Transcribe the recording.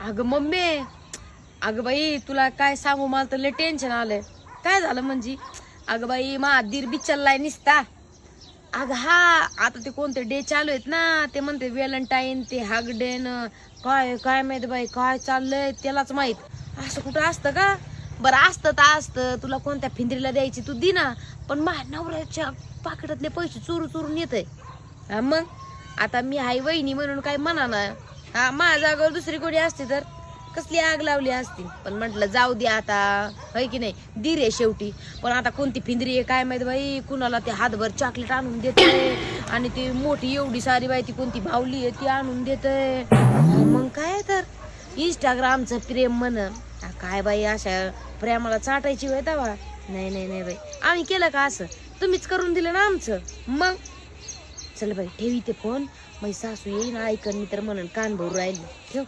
अगं मम्मी अगं बाई तुला काय सांगू मला तर लय टेन्शन आलंय. काय झालं म्हणजे? अगं बाई मा दीर बिचारलाय निसता. अगं हा आता ते कोणते डे चालू आहेत ना ते म्हणते व्हॅलेंटाईन ते हागडेन काय काय माहीत बाई काय चाललंय त्यालाच माहीत. असं कुठं असतं का? बरं असतं तर असतं तुला कोणत्या फिंदरीला द्यायची तू दे ना पण माझ्या नवऱ्याच्या पाकिटातले पैसे चोरू चोरून येत हा मग? आता मी हाय वहिनी म्हणून काय म्हणा ना हा माझ्या जागेवर दुसरी कोणी असती तर? कसली आग लावली असती? पण म्हटलं जाऊ दे आता. है की नाही? दि रे शेवटी. पण आता कोणती फिंदरी आहे काय माहीत बाई? कुणाला ते हातभर चॉकलेट आणून देते आणि ती मोठी एवढी सारी बाई ती कोणती भावली आहे ती आणून देते मग काय तर? इंस्टाग्रामचं प्रेम म्हण. काय बाई अशा प्रेमाला चाटायची वेळ तवा? नाही नाही नाही बाई. आम्ही केलं का असं? तुम्हीच करून दिलं ना आमचं. मग? चल बाई ठेवी ते फोन. माझी सासू येईन ऐकन मी तर म्हणून कान भरू राहिली. ठेव.